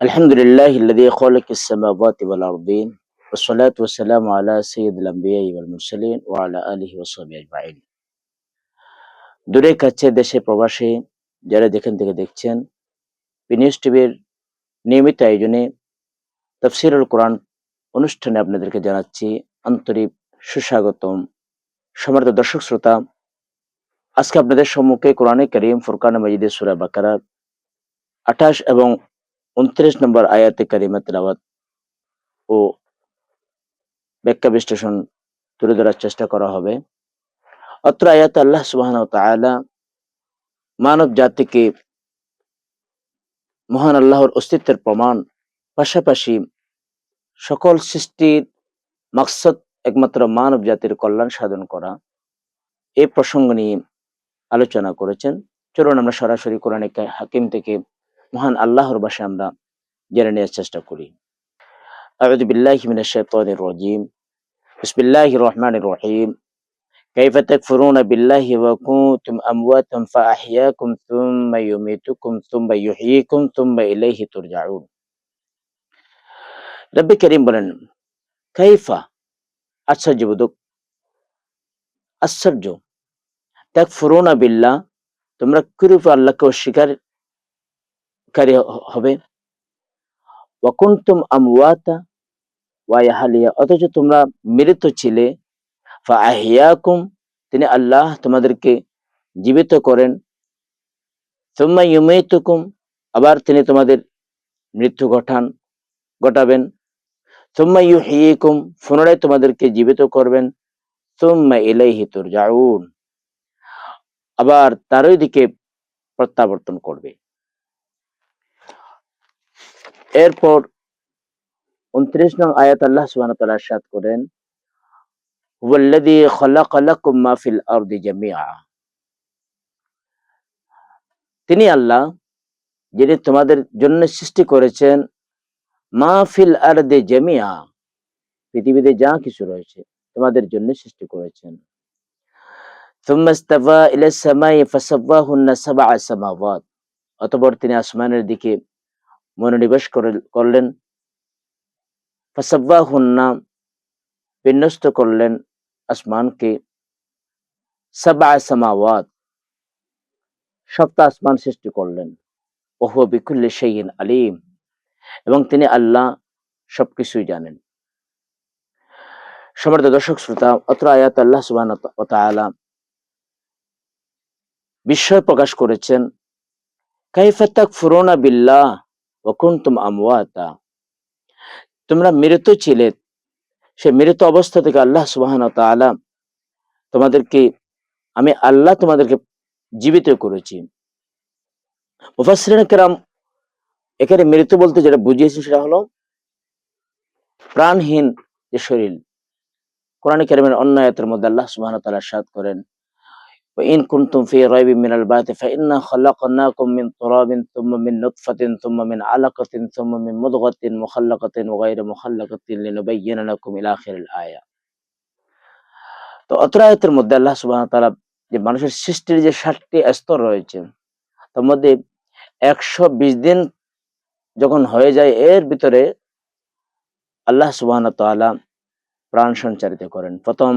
الحمد لله الذي خلق السماوات والأرضين والصلاة والسلام على سيد الأنبياء والمرسلين وعلى آله وصحبه أجمعين দূরে কাছে দেশে প্রবাসে যারা যেখান থেকে দেখছেন পিনিউজ টিভির নিয়মিত আয়োজনে তফসিরুল কোরআন অনুষ্ঠানে আপনাদেরকে জানাচ্ছি আন্তরিক সুস্বাগতম সম্মানিত দর্শক শ্রোতা আজকে আপনাদের সম্মুখে কোরআনে করিম ফুরকান মজিদে সুরা বাকারার আঠাশ এবং উনত্রিশ নম্বর আয়াতে কারিমা তেলাওয়াত ও ব্যাখ্যা বিশ্লেষণ তুলে ধরার চেষ্টা করা হবে। অত্র আয়াত আল্লাহ সুবাহ তাআলা মানব জাতিকে মহান আল্লাহর অস্তিত্বের প্রমাণ, পাশাপাশি সকল সৃষ্টির মাকসদ একমাত্র মানব জাতির কল্যাণ সাধন করা এ প্রসঙ্গ নিয়ে আলোচনা করেছেন। চলুন আমরা সরাসরি কোরআনে হাকিম থেকে মহান আল্লাহর বাসে আমরা জেনে নেওয়ার চেষ্টা করি أعوذ بالله من الشيطان الرجيم بسم الله الرحمن الرحيم كيف تكفرون بالله وكنتم أمواتا فأحياكم ثم يميتكم ثم يحييكم ثم إليه ترجعون রব্বি করিম বলেন কাইফা আশ্চর্যবোধক আশ্চর্য তাক ফুরোনা বিল্লাহ তোমরা কিরূপে আল্লাহকে অস্বীকারী হবে। ওয়াকুন্তুম আমওয়াতা ওয়াইহালিয়া অথচ তোমরা মৃত ছিলে। ফাহিয়াকুম তিনি আল্লাহ তোমাদেরকে জীবিত করেন। সুম্মা ইউমেতুকুম, আবার তিনি তোমাদের মৃত্যু ঘটান, ঘটাবেন। সুম্মা ইউহিয়িকুম পুনরায় তোমাদেরকে জীবিত করবেন। সুম্মা ইলাইহি তুরজাউন, আবার তারই দিকে প্রত্যাবর্তন করবে। এরপর উনত্রিশ নং আয়াত আল্লাহ সুবাহ তালা সাদ করেন তিনি আল্লাহ, যিনি তোমাদের জন্য সৃষ্টি করেছেন মাহফিল আর দে জামিয়া পৃথিবীতে যা কিছু রয়েছে তোমাদের জন্য সৃষ্টি করেছেন। অতপর তিনি আসমানের দিকে মনোনিবেশ করলেন। ফাসাব্বাহুন্না, বিন্যস্ত করলেন আসমানকে। সাবা সামাওয়াত সপ্তাহ আসমান সৃষ্টি করলেন। ওহু বিকুল্লি সেইন আলিম, এবং তিনি আল্লাহ সবকিছুই জানেন। সমর্থ দর্শক, শ্রোতা, অত্র আয়াত আল্লাহ সুবাহ বিস্ময় প্রকাশ করেছেন কাইফাতাক ফুরোনা বিল্লাহ ওকুন্তুম আমওয়াতা। তোমরা মৃত ছিলে। সে মৃত অবস্থা থেকে আল্লাহ সুবাহান তালা তোমাদেরকে, আমি আল্লাহ তোমাদেরকে জীবিত করেছি। মুফাসরিন কেরাম এখানে মৃত বলতে যেটা বুঝিয়েছি সেটা হলো প্রাণহীন যে শরীর, কোরআন কেরামের অন্য আয়াতের মধ্যে আল্লাহ সুবাহ তালা সাদ করেন وإن كنتم في ريب من البعث فإنا خلقناكم من تراب ثم من نطفة ثم من علقة ثم من مضغة مخلقة وغير مخلقة لنبين لكم إلى آخر الآية তো অত্র আয়াতের মধ্যে আল্লাহ সুবাহ তাআলা যে মানুষের সৃষ্টির যে ষাটটি স্তর রয়েছে তার মধ্যে একশো বিশ দিন যখন হয়ে যায় এর ভিতরে আল্লাহ সুবাহ তাআলা প্রাণ সঞ্চারিত করেন প্রথম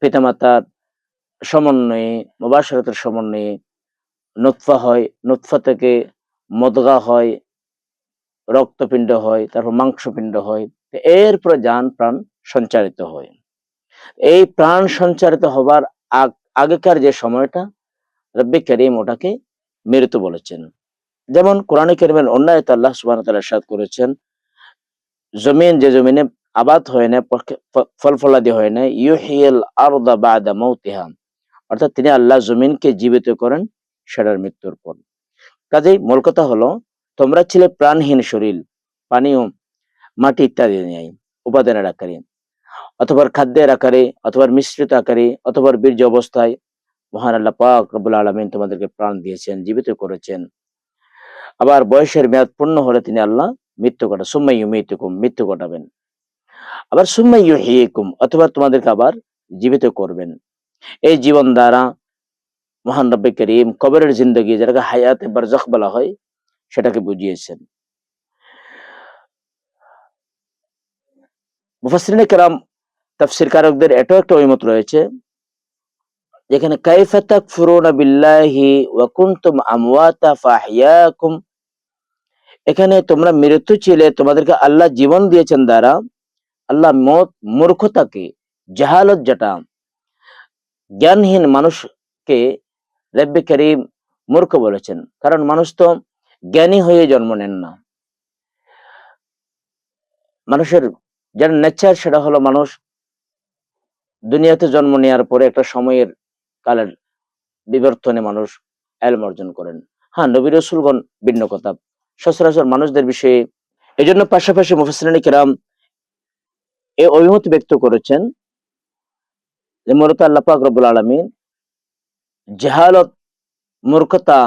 পিতামাতার সমন্বয়ে মুবাসরতের সমন্বয়ে নুৎফা হয়। নুৎফা থেকে মদগা হয়, রক্তপিণ্ড হয়, তারপর মাংসপিণ্ড হয়। এরপরে যান প্রাণ সঞ্চারিত হয়। এই প্রাণ সঞ্চারিত হবার আগেকার যে সময়টা, রব্বি করিম ওটাকে মৃত বলেছেন। যেমন কোরআন করিমের অন্যায় আল্লাহ সুবাহ সাদ করেছেন, জমিন যে জমিনে আবাদ হয় না ফল ফলাদি হয় না ইউহিয়াল আরদা বাদা মৌতিহা অর্থাৎ তিনি আল্লাহ জমিনকে জীবিত করেন সেটার মৃত্যুর পর। কাজেই মূল কথা হলো, তোমরা ছিলে প্রাণহীন শরীর পানীয় মাটি ইত্যাদি নেই উপাদানের আকারে অথবা খাদ্যের আকারে অথবা মিশ্রিত আকারে অথবা বীর্য অবস্থায়। মহান আল্লাহ পাক রবুল আলমিন তোমাদেরকে প্রাণ দিয়েছেন, জীবিত করেছেন। আবার বয়সের মেয়াদ পূর্ণ হলে তিনি আল্লাহ মৃত্যু ঘটা সুম্মাই মৃত্যুকুম মৃত্যু ঘটাবেন। আবার সুম্মাই হিকুম অথবা তোমাদেরকে আবার জীবিত করবেন। এই জীবন দ্বারা মহান রব্বে করিম কবরের জিন্দগি যেটাকে হায়াতে বারজখ বলা হয়, সেটাকে বুঝিয়েছেন। মুফাসরিন তাফসির কারকদের একটা অভিমত রয়েছে যেখানে কাইফাতাক বিল্লাহি আমওয়াতা ফাহিয়াকুম এখানে তোমরা মৃত্যু ছিলে তোমাদেরকে আল্লাহ জীবন দিয়েছেন দ্বারা, আল্লাহ মত মূর্খতাকে, জাহালত যেটা জ্ঞানহীন মানুষকে রব্বে করিম মূর্খ বলেছেন। কারণ মানুষ তো জ্ঞানী হয়ে জন্ম নেন না। মানুষের যার নেচার সেটা হলো মানুষ দুনিয়াতে জন্ম নেওয়ার পরে একটা সময়ের কালের বিবর্তনে মানুষ এলম অর্জন করেন। হ্যাঁ নবী রসুলগণ ভিন্ন কথা। সচরাচর মানুষদের বিষয়ে এই জন্য পাশাপাশি মুফাসিনী কেরাম এ অভিমত ব্যক্ত করেছেন যে মূলত আল্লাহ পাক আলমিন জেহালত মূর্খতা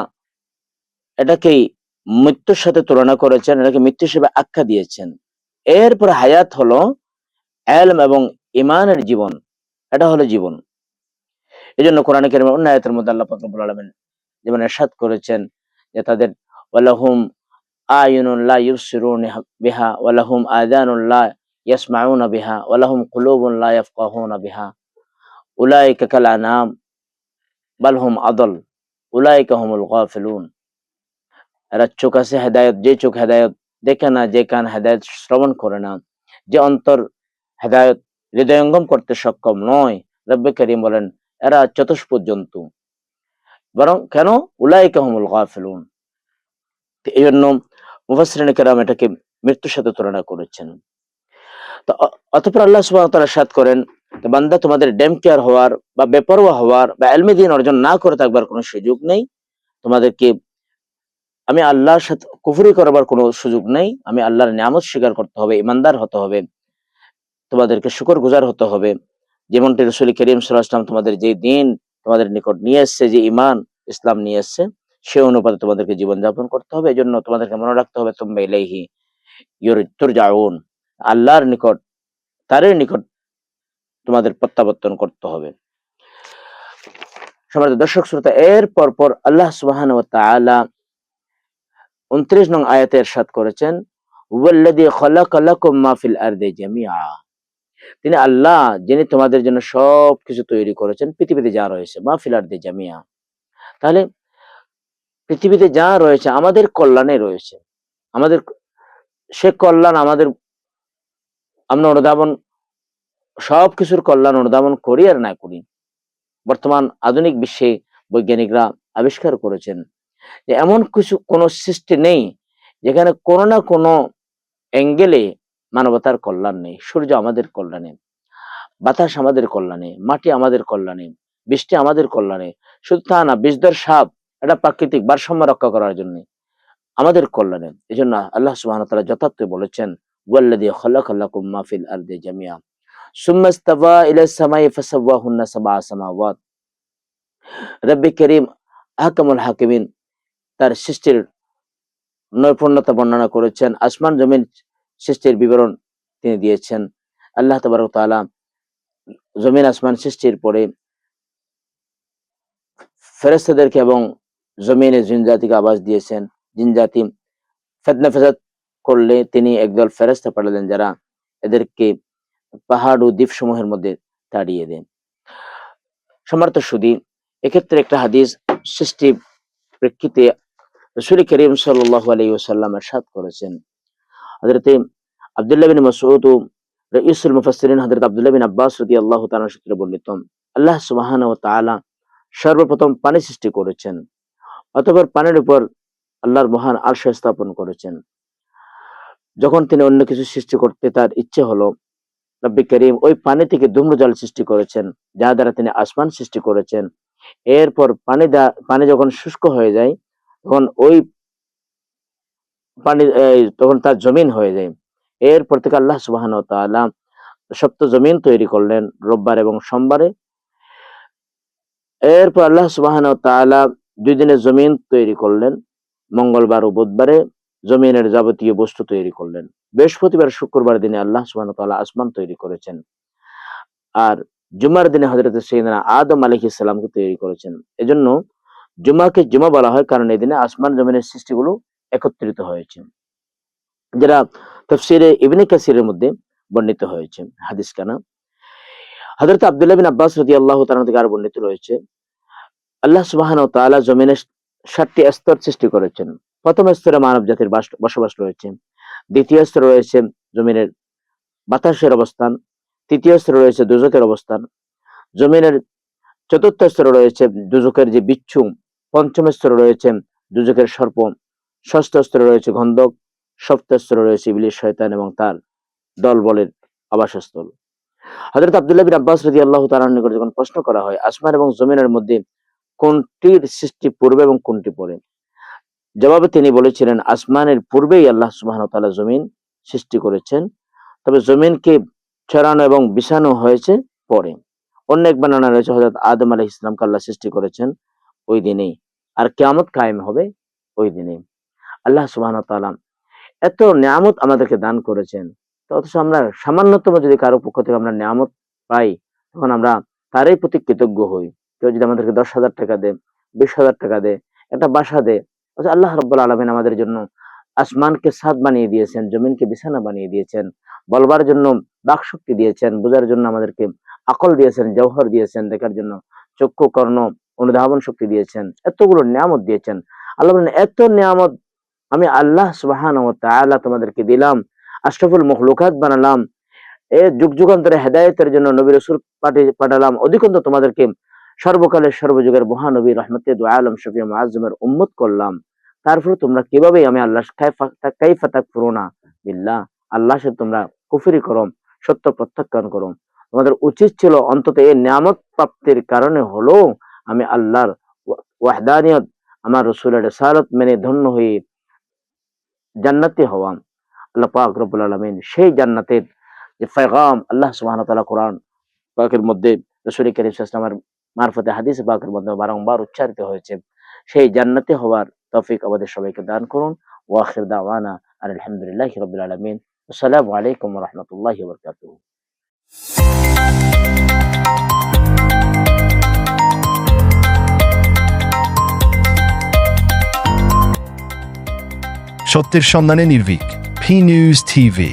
এটাকেই মৃত্যুর সাথে তুলনা করেছেন এটাকে মৃত্যু হিসেবে আখ্যা দিয়েছেন এরপর হায়াত হলো এলম এবং ইমানের জীবন এটা হলো জীবন এই জন্য কোরআন কেরিমের অন্য আয়াতের মধ্যে আল্লাহ পাক রব্বুল আলামিন যেমন এরশাদ করেছেন যে তাদের ওয়ালাহুম আয়ুনুন লা ইউবসিরুন বিহা ওয়ালাহুম আযানুন লা ইয়াসমাউনা বিহা ওয়ালাহুম কুলুবুন লা ইয়াফকাহুনা বিহা উলাইকা কাল আনাম বাল হুম আদল, উলাইকা হুমুল গাফিলুন। এরা চোখ আছে হেদায়ত, যে চোখ হেদায়ত দেখে না, যে কান হেদায়ত শ্রবণ করে না, যে অন্তর হেদায়ত হৃদয়ঙ্গম করতে সক্ষম নয়, রব্বে করিম বলেন, এরা চতুষ্পদ জন্তু বরং কেন? উলাইকা হুমুল গাফিলুন। এই জন্য মুফাসরিন কেরাম এটাকে মৃত্যুর সাথে তুলনা করেছেন। তো অ- আল্লাহ ওয়া তাআলা সাত করেন বান্দা, তোমাদের ডেম কেয়ার হওয়ার বা বেপরোয়া হওয়ার বা এলমি দিন অর্জন না করে থাকবার কোনো সুযোগ নেই। তোমাদেরকে আমি আল্লাহর সাথে কুফুরি করবার কোনো সুযোগ নেই। আমি আল্লাহর নিয়ামত স্বীকার করতে হবে, ইমানদার হতে হবে, তোমাদেরকে শুকর গুজার হতে হবে। যেমনটি রসুল করিম সাল্লাম তোমাদের যে দিন তোমাদের নিকট নিয়ে এসছে, যে ইমান ইসলাম নিয়ে এসছে, সে অনুপাতে তোমাদেরকে জীবনযাপন করতে হবে। এই জন্য তোমাদেরকে মনে রাখতে হবে তোমরা ইলাইহি ইউর আল্লাহর নিকট তারের নিকট তোমাদের প্রত্যাবর্তন করতে হবে। সমাজ দর্শক, শ্রোতা, এর পর পর আল্লাহ সুবহান তাআলা উনত্রিশ নং আয়াতে এরশাদ করেছেন তিনি আল্লাহ, যিনি তোমাদের জন্য সব কিছু তৈরি করেছেন, পৃথিবীতে যা রয়েছে, মা আর জামিআ। তাহলে, পৃথিবীতে যা রয়েছে, আমাদের কল্যাণে রয়েছে। আমাদের, সে কল্যাণ আমাদের, আমরা অনুধাবন সব কিছুর কল্যাণ অনুধাবন করি আর না করি। বর্তমান আধুনিক বিশ্বে বৈজ্ঞানিকরা আবিষ্কার করেছেন যে এমন কিছু কোনো সৃষ্টি নেই যেখানে কোনো না কোনো অ্যাঙ্গেলে মানবতার কল্যাণ নেই। সূর্য আমাদের কল্যাণে, বাতাস আমাদের কল্যাণে, মাটি আমাদের কল্যাণে, বৃষ্টি আমাদের কল্যাণে, শুধু তা না বিষধর সাপ এটা প্রাকৃতিক ভারসাম্য রক্ষা করার জন্য আমাদের কল্যাণে। এই জন্য আল্লাহ সুবহানাহু ওয়া তাআলা যথার্থ বলেছেন, ওয়াল্লাযী খালাকালাকুম মা ফিল আরদি জামিআ। সুম্মা তার সৃষ্টির নৈপুণ্যতা বর্ণনা করেছেন। আসমান জমিন সৃষ্টির বিবরণ তিনি দিয়েছেন। আল্লাহ তাআলা জমিন আসমান সৃষ্টির পরে ফেরেশতাদেরকে এবং জমিনে জিন জাতিকে আবাস দিয়েছেন। জিন জাতি ফেতনা ফেসাদ করলে তিনি একদল ফেরেশতা পাঠালেন যারা এদেরকে পাহাড় ও দ্বীপ সমূহের মধ্যে তাড়িয়ে দেন। সমর্থ সুদী, এক্ষেত্রে একটা হাদিস সৃষ্টি প্রেক্ষিতে রসুল করিম সাল্লাহ আলী ওসাল্লাম এরশাদ করেছেন। হজরতে আবদুল্লাহ বিন মাসউদ ও রঈসুল মুফাসসিরিন হযরত আব্দুল্লাহ বিন আব্বাস রাদিয়াল্লাহু তাআলা সূত্রে বর্ণিত, আল্লাহ সুবহানাহু ও তাআলা সর্বপ্রথম পানি সৃষ্টি করেছেন, অতঃপর পানির উপর আল্লাহর মহান আরশ স্থাপন করেছেন। যখন তিনি অন্য কিছু সৃষ্টি করতে তার ইচ্ছে হলো রব্বি করিম ওই পানি থেকে ধূম্রজল সৃষ্টি করেছেন যা দ্বারা তিনি আসমান সৃষ্টি করেছেন। এরপর পানি পানি যখন শুষ্ক হয়ে যায়, তখন ওই পানি তখন তার জমিন হয়ে যায়। এরপর থেকে আল্লাহ সুবাহান তাআলা সপ্ত জমিন তৈরি করলেন রোববার এবং সোমবারে। এরপর আল্লাহ সুবাহান তাআলা দুই দিনের জমিন তৈরি করলেন, মঙ্গলবার ও বুধবারে জমিনের যাবতীয় বস্তু তৈরি করলেন। বৃহস্পতিবার শুক্রবার দিনে আল্লাহ সুবাহান তাআলা আসমান তৈরি করেছেন। আর জুমার দিনে হজরত সৈয়দনা আদম আলাইহিস সালামকে তৈরি করেছেন। এজন্য জুমাকে জুমা বলা হয় কারণ এই দিনে আসমান জমিনের সৃষ্টিগুলো একত্রিত হয়েছে যারা তফসিরে ইবনে কাসিরের মধ্যে বর্ণিত হয়েছে, হাদিস কানা? হযরত আব্দুল্লাহ বিন আব্বাস রাদিয়াল্লাহু তাআলা থেকে আর বর্ণিত রয়েছে, আল্লাহ সুবহানাহু তালা জমিনের জমিনে সাতটি স্তর সৃষ্টি করেছেন। প্রথম স্তরে মানব জাতির বাস- বসবাস রয়েছে। দ্বিতীয় স্তরে রয়েছে জমিনের বাতাসের অবস্থান, তৃতীয় স্তরে রয়েছে দুজকের অবস্থান, জমিনের চতুর্থ স্তরে রয়েছে দুজকের যে বিচ্ছু পঞ্চম স্তরে রয়েছে দুজকের সর্প, ষষ্ঠ স্তরে রয়েছে গন্ধক সপ্তম স্তরে রয়েছে ইবলিশ শয়তান এবং তার দলবলের আবাসস্থল। হযরত আব্দুল্লাহ বিন আব্বাস রাদিয়াল্লাহু তাআলার নিকট যখন প্রশ্ন করা হয়, আসমান এবং জমিনের মধ্যে কোনটির সৃষ্টি পূর্বে এবং কোনটি পরে? জবাবে তিনি বলেছিলেন, আসমানের পূর্বেই আল্লাহ সুবহানাহু ওয়া তাআলা জমিন সৃষ্টি করেছেন। তবে জমিনকে ছড়ানো এবং বিছানো হয়েছে পরে। অন্য এক বানানা রয়েছে, হযরত আদম আলাইহিস সালামকে আল্লাহ সৃষ্টি করেছেন ওই দিনেই। আর কিয়ামত কায়েম হবে ওই দিনেই। আল্লাহ সুবহানাহু ওয়া এত নিয়ামত আমাদেরকে দান করেছেন। তো অথচ আমরা সামান্যতম যদি কারও পক্ষ থেকে আমরা নিয়ামত পাই, তখন আমরা তারই প্রতি কৃতজ্ঞ হই। কেউ যদি আমাদেরকে দশ হাজার টাকা দেয়, বিশ হাজার টাকা দেয়, একটা বাসা দেয় অথচ আল্লাহ রব্বুল আলমিন আমাদের জন্য আসমানকে সাদ বানিয়ে দিয়েছেন, জমিনকে বিছানা বানিয়ে দিয়েছেন, বলবার জন্য বাকশক্তি দিয়েছেন, বোঝার জন্য আমাদেরকে আকল দিয়েছেন জৌহর দিয়েছেন, দেখার জন্য চক্ষু, কর্ণ, অনুধাবন শক্তি দিয়েছেন, এতগুলো নিয়ামত দিয়েছেন। আল্লাহ এত নিয়ামত আমি আল্লাহ সুবাহান তাআলা তোমাদেরকে দিলাম, আশরাফুল মখলুকাত বানালাম, এ যুগ যুগান্তরে হেদায়েতের জন্য নবী রসুল পাঠিয়ে পাঠালাম, অধিকন্ত তোমাদেরকে সর্বকালের সর্বযুগের মহানবী রহমতে দু আলম শফিয়া মুআজ্জমের উম্মত করলাম। তারপরে তোমরা কীভাবে আমি আল্লাহ কাইফা তাকফুরুনা বিল্লাহ? আল্লাহ সাথে তোমরা কুফরি করো, সত্য প্রত্যাখ্যান করো। তোমাদের উচিত ছিল অন্তত এই নিয়ামত প্রাপ্তির কারণে হলো আমি আল্লাহর ওয়াহদানিয়ত, আমার রসুলের রেসালত মেনে ধন্য হয়ে জান্নাতি হওয়া আল্লাহ পাক রব্বুল আলামিন সেই জান্নাতের যে পেগাম আল্লাহ তাআলা কোরআন পাকের মধ্যে রাসূল করিম ওয়াসাল্লামের মারফতে হাদিস পাকের মধ্যে বারংবার উচ্চারিত হয়েছে। সেই জান্নাতি হওয়ার তৌফিক আমাদের সবাইকে দান করুন ওয়া আখির দাওয়ানা আলহামদুলিল্লাহি রাব্বিল আলামিন আসসালামু আলাইকুম ওয়া রাহমাতুল্লাহি ওয়া বারাকাতুহু সত্যের সন্ধানে নির্ভীক পি নিউজ টিভি